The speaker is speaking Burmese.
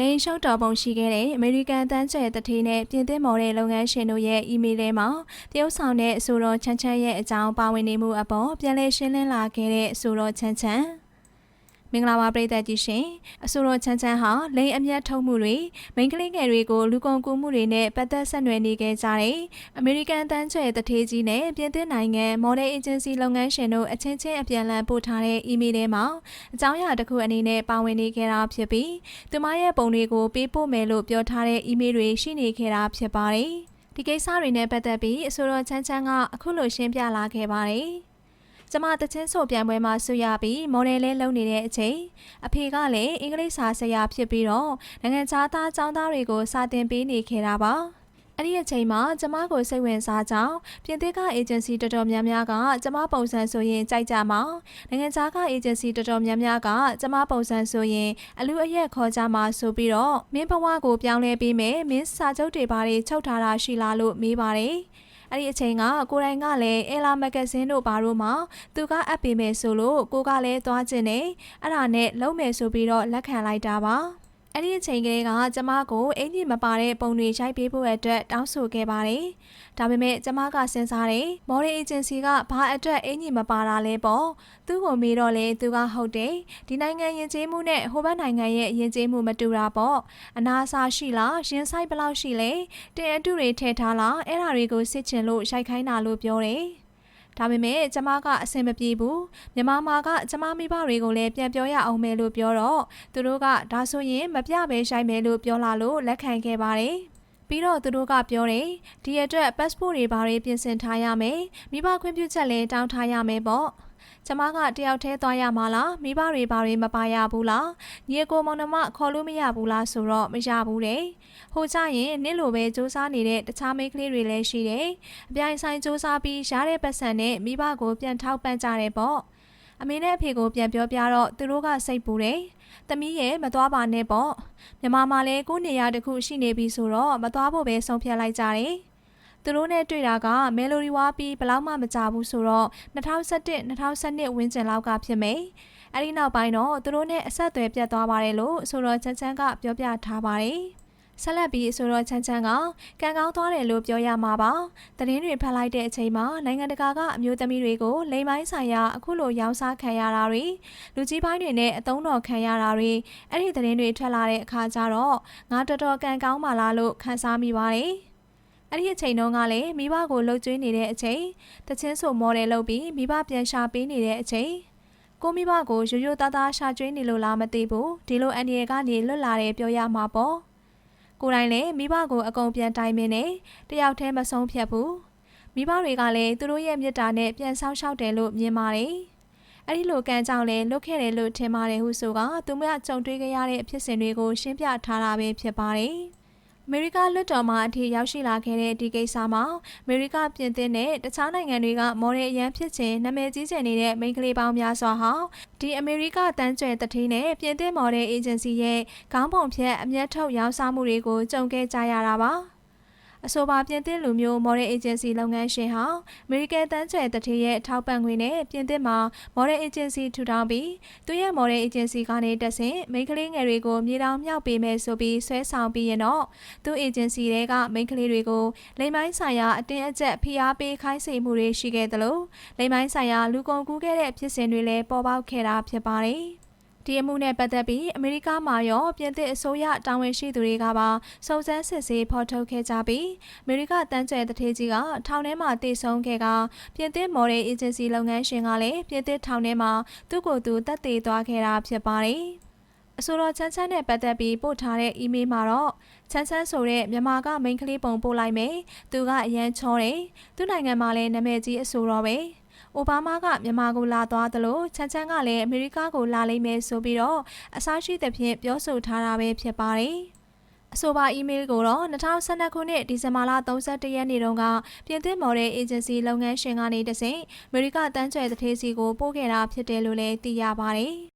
လိန်ရှုပ်တော်ပုံရှိခဲ့တဲ့အမေရိကန်တန်းကျဲတထေးနဲ့ပြင်သစ်မော်တဲ့လုပ်ငန်းရှင်တို့ရဲ့အီးမေးလ်ထဲမှာတရုတ်ဆောင်တဲ့အဆိုတော်ချမ်းချမ်းရဲ့အကြောင်းပါဝင်နေမှုအပေါ်ပြန်လည်ရှင်းလင်းလာခဲ့တဲ့အဆိုတော်ချမ်းချမ်း မင်္ဂလာပါပရိသတ်ကြီးရှင်အဆိုတော်ချမ်းချမ်းဟာလိန်အမျက်ထုတ်မှုတွေမိန်းကလေးငယ်တွေကိုလူကုန်ကူးမှုတွေနဲ့ပတ်သက်ဆက်နွယ်နေခဲ့ကြတဲ့အမေရိကန်တန်းကျဲတထေးကြီးနဲ့ပြင်သစ်နိုင်ငံမော်ဒယ်အေဂျင်စီလုပ်ငန်းရှင်တို့အချင်းချင်းအပြန်အလှန်ပို့ထားတဲ့အီးမေးလ်ထဲမှာအကြောင်းအရာတစ်ခုအနေနဲ့ပါဝင်နေခဲ့တာဖြစ်ပြီးသူမရဲ့ပုံတွေကိုပေးပို့မယ်လို့ပြောထားတဲ့အီးမေးလ်တွေရှိနေခဲ့တာဖြစ်ပါတယ်။ဒီကိစ္စတွေနဲ့ပတ်သက်ပြီးအဆိုတော်ချမ်းချမ်းကအခုလိုရှင်းပြလာခဲ့ပါတယ်။ ကျမတချင်းဆိုပြန်ပွဲမှာဆူရပြီးမော်ဒယ်လေးလုပ်နေတဲ့အချိန်အဖေကလည်းအင်္ဂလိပ်စာဆရာဖြစ်ပြီးတော့နိုင်ငံခြားသားကျောင်းသားတွေကိုစာသင်ပေးနေခဲ့တာပါ။အဲ့ဒီအချိန်မှာကျမကိုစိတ်ဝင်စားကြောင်းပြင်သစ်ကအေဂျင်စီတော်တော်များများကကျမပုံစံဆိုရင်ကြိုက်ကြမှာနိုင်ငံခြားကအေဂျင်စီတော်တော်များများကကျမပုံစံဆိုရင်အလူအရက်ခေါ်ကြမှာဆိုပြီးတော့မင်းဘဝကိုပြောင်းလဲပေးမယ်မင်းစာချုပ်တွေဘာတွေချုပ်ထားတာရှိလားလို့မေးပါတယ် အဲ့ဒီအချိန်ကကိုရိုင်းကလည်းအဲလာမဂဇင်းတို့ဘာလို့မှသူကအပ်ပေးမယ်ဆိုလို့ကိုကလည်းသွားခြင်းနဲ့အဲ့ဒါနဲ့လုံးမယ်ဆိုပြီးတော့လက်ခံလိုက်တာပါ အဲ့ဒီအချိန်ကလေးကကျမကိုအင်ကြီးမပါတဲ့ပုံတွေရိုက်ပေးဖို့အတွက်တောင်းဆိုခဲ့ပါတယ်။ဒါပေမဲ့ကျမကစဉ်းစားတယ်မော်ဒယ်အေဂျင်စီကဘာအတွက်အင်ကြီးမပါတာလဲပေါ့။သူ့ကိုမေးတော့လေသူကဟုတ်တယ်။ဒီနိုင်ငံယဉ်ကျေးမှုနဲ့ဟိုဘက်နိုင်ငံရဲ့ယဉ်ကျေးမှုမတူတာပေါ့။အနာအစာရှိလား၊ရင်ဆိုင်ဘယ်လောက်ရှိလဲ။တင်အတုတွေထည့်ထားလား။အဲ့ဒါတွေကိုစစ်ချင်လို့ရိုက်ခိုင်းတာလို့ပြောတယ်။ ဒါပေမဲ့ကျမကအဆင်မပြေဘူးမြမမာကကျမမိဘတွေကိုလည်းပြန်ပြောရအောင်မယ်လို့ပြောတော့သူတို့ကဒါဆိုရင်မပြပဲရှိုက်မယ်လို့ပြောလာလို့လက်ခံခဲ့ပါတယ်ပြီးတော့သူတို့ကပြောတယ်ဒီအတွက် passport တွေဘာတွေပြင်ဆင်ထားရမယ်မိဘခွင့်ပြုချက်လည်းတောင်းထားရမယ်ပေါ့ ကျမကတယောက်တည်းသွားရမှာလားမိဘတွေဘာတွေမပါရဘူးလားညီကိုမောင်နှမခေါ်လို့မရဘူးလားဆိုတော့မရဘူးတဲ့ဟိုကြရင်နင့်လိုပဲစူးစမ်းနေတဲ့တခြားမိန်းကလေးတွေလည်းရှိတယ်အပြိုင်ဆိုင်စူးစမ်းပြီးရတဲ့ပတ်စံနဲ့မိဘကိုပြန်ထောက်ပံ့ကြတယ်ပေါ့အမေနဲ့အဖေကိုပြန်ပြောပြတော့သူတို့ကစိတ်ပူတယ်။သမီးရဲ့မသွားပါနဲ့ပေါ့။မြမမလည်းကိုနေရာတစ်ခုရှိနေပြီဆိုတော့မသွားဖို့ပဲဆုံးဖြတ်လိုက်ကြတယ်။ သူတို့နဲ့တွေ့တာကမယ်လိုဒီဝါပြီးဘလောက်မှမကြဘူးဆိုတော့2011 2012ဝန်းကျင်လောက်ကဖြစ်မယ်။အဲဒီနောက်ပိုင်းတော့သူတို့နဲ့အဆက်အသွယ်ပြတ်သွားပါတယ်လို့ဆိုတော့ချမ်းချမ်းကပြောပြထားပါတယ်။ဆက်လက်ပြီးဆိုတော့ချမ်းချမ်းကကံကောင်းသွားတယ်လို့ပြောရမှာပါ။သတင်းတွေဖတ်လိုက်တဲ့အချိန်မှာနိုင်ငံတကာကအမျိုးသမီးတွေကိုလိမ်ပိုင်းဆိုင်ရာအခုလိုရောင်းစားခံရတာတွေလူကြီးပိုင်းတွေနဲ့အသုံးတော်ခံရတာတွေအဲ့ဒီသတင်းတွေထွက်လာတဲ့အခါကျတော့ငါတော်တော်ကံကောင်းပါလားလို့ခန်းစားမိပါတယ်။ အဲ့ဒီအချိန်တုန်းကလည်းမိဘကိုလှုပ်ကြွေးနေတဲ့အချိန်တချင်းဆိုမော်ဒယ်လုပ်ပြီးမိဘပြန်ရှာပေးနေတဲ့အချိန်ကိုမိဘကိုရိုးရိုးသားသားရှာကျွေးနေလို့လားမသိဘူးဒီလိုအန်ဒီရကနေလွတ်လာတယ်ပြောရမှာပေါ့ကိုယ်တိုင်လည်းမိဘကိုအကုန်ပြန်တိုင်မင်းနဲ့တယောက်တည်းမဆုံးဖြတ်ဘူးမိဘတွေကလည်းသူတို့ရဲ့မေတ္တာနဲ့ပြန်ဆောက်ရှောက်တယ်လို့မြင်ပါတယ်အဲ့ဒီလိုကံကြောင့်လည်းလွတ်ခဲ့တယ်လို့ထင်ပါတယ်ဟုဆိုကသူမကြုံတွေ့ခဲ့ရတဲ့အဖြစ်စဉ်တွေကိုရှင်းပြထားတာပဲဖြစ်ပါတယ်။ အမေရိကလွှတ်တော်မှာအထိရောက်ရှိလာခဲ့တဲ့ဒီကိစ္စမှာအမေရိကပြင်သစ်နဲ့တခြားနိုင်ငံတွေကမော်ဒယ်အရန်ဖြစ်ခြင်းနာမည်ကြီးကျယ်နေတဲ့မိန်းကလေးပေါင်းများစွာဟာဒီအမေရိကတန်းကျဲတထင်းနဲ့ပြင်သစ်မော်ဒယ်အေဂျင်စီရဲ့ခေါင်းပုံဖြတ်အမျက်ထုတ်ရောင်းစားမှုတွေကိုကြုံခဲ့ကြရတာပါ။ အဆိုပါပြင်သစ်လူမျိုး Model Agency လုပ်ငန်းရှင်ဟာအမေရိကန်တန်းကျယ်တထေးရဲ့ထောက်ပံ့ငွေနဲ့ပြင်သစ်မှာ Model Agency ထူထောင်ပြီးသူရဲ့ Model Agency ကနေတဆင့်မိန်းကလေးငယ်တွေကိုမြေတောင်မြောက်ပေးမယ်ဆိုပြီးဆွဲဆောင်ပြီးရင်တော့သူ Agency တွေကမိန်းကလေးတွေကိုလိမ်မိုင်းဆိုင်ရာအတင်းအကျပ်ဖိအားပေးခိုင်းစေမှုတွေရှိခဲ့သလိုလိမ်မိုင်းဆိုင်ရာလူကုန်ကူးခဲ့တဲ့ဖြစ်စဉ်တွေလည်းပေါ်ပေါက်ခဲ့တာဖြစ်ပါတယ်။ ဒီအမှုနဲ့ပတ်သက်ပြီးအမေရိကမှာရောပြင်သစ်အစိုးရတာဝန်ရှိသူတွေကပါစုံစမ်းစစ်ဆေးဖော်ထုတ်ခဲ့ကြပြီးအမေရိကတန်းကျဲတထေးကြီးကထောင်ထဲမှာတည်ဆုံခဲ့ကပြင်သစ်မော်ဒယ်အေဂျင်စီလုပ်ငန်းရှင်ကလည်းပြင်သစ်ထောင်ထဲမှာသူ့ကိုယ်သူတက်တည်သွားခဲ့တာဖြစ်ပါတယ်အဆိုတော်ချမ်းချမ်းနဲ့ပတ်သက်ပြီးပို့ထားတဲ့အီးမေးလ်မှာတော့ချမ်းချမ်းဆိုတဲ့မြန်မာကမိန်းကလေးပုံပို့လိုက်မယ်သူကအရန်ချောတယ်သူ့နိုင်ငံမှာလည်းနာမည်ကြီးအဆိုတော်ပဲ အိုဘားမားကမြန်မာကိုလာသွားသလိုချန်ချန်ကလည်းအမေရိကကိုလာလိမ့်မယ်ဆိုပြီးတော့အစားရှိသဖြင့်ပြောဆိုထားတာပဲဖြစ်ပါတယ်။အဆိုပါအီးမေးလ်ကိုတော့2012ခုနှစ်ဒီဇင်ဘာလ31ရက်နေ့တုန်းကပြင်သစ်မော်ဒယ်အေဂျင်စီလုပ်ငန်းရှင်ကနေတဆင့်အမေရိကတန်းကျဲတထေးစီကိုပို့ခဲ့တာဖြစ်တယ်လို့လည်းသိရပါတယ်။